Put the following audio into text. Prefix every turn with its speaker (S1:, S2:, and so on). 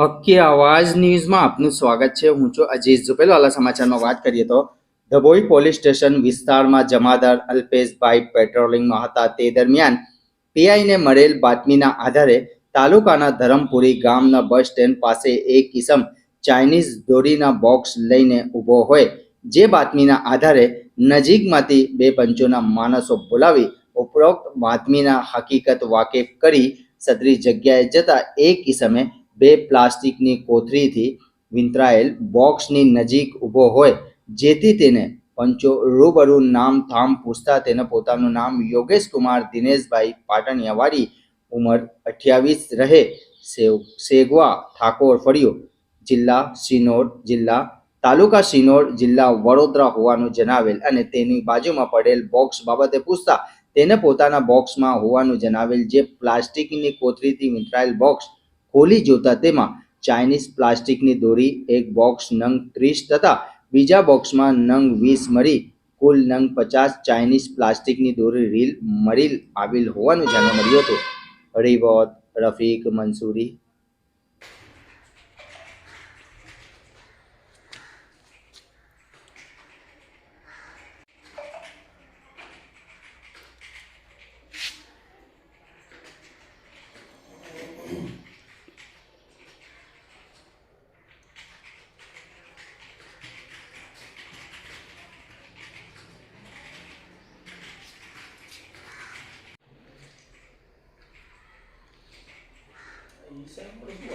S1: હક્કી આવાજ ન્યૂઝમાં આપનું સ્વાગત છે. હું છું અજીઝ ઝુપેલવાલા સમાચારમાં વાત કરીએ તો ધભોઈ પોલીસ સ્ટેશન વિસ્તારમાં જમાદાર અલ્પેશભાઈ પેટ્રોલિંગમાં હતા. તે દરમિયાન પીઆઈને મળેલ બાતમીના આધારે તાલુકાના ધરમપુરી ગામના બસ સ્ટેન્ડ પાસે એક કિસમ ચાઇનીઝ દોરીના બોક્સ લઈને ઊભો હોય. જે બાતમીના આધારે નજીકમાંથી બે પંચોના માણસો બોલાવી ઉપરોક્ત બાતમીના હકીકત વાકેફ કરી સદરી જગ્યાએ જતા એક કિસમે બે પ્લાસ્ટિકની કોથળીથી વિંતરાયેલ બોક્સની નજીક ઊભો હોય, જેથી તેને પંચો રૂબરૂ નામ થામ પૂછતા તેને પોતાનું નામ યોગેશ કુમાર, દિનેશભાઈ પાટણિયાવાડી, ઉંમર અઠ્યાવીસ રહે સેગવા ઠાકોર ફળિયો, જિલ્લા સિનોર જિલ્લા, તાલુકા સિનોર જિલ્લા વડોદરા હોવાનું જણાવેલ અને તેની બાજુમાં પડેલ બોક્સ બાબતે પૂછતા તેને પોતાના બોક્સમાં હોવાનું જણાવેલ, જે પ્લાસ્ટિકની કોથળીથી વિંતરાયેલ બોક્સ ખોલી જોતા તેમાં ચાઇનીઝ પ્લાસ્ટિકની દોરી, એક બોક્સ નંગ ત્રીસ તથા બીજા બોક્સમાં નંગ વીસ મળી. કુલ નંગ પચાસ ચાઇનીઝ પ્લાસ્ટિકની દોરી રીલ મળી આવેલ હોવાનું જાણવા મળ્યું હતું. રિવોત Rafiq, Mansuri C'est un produit.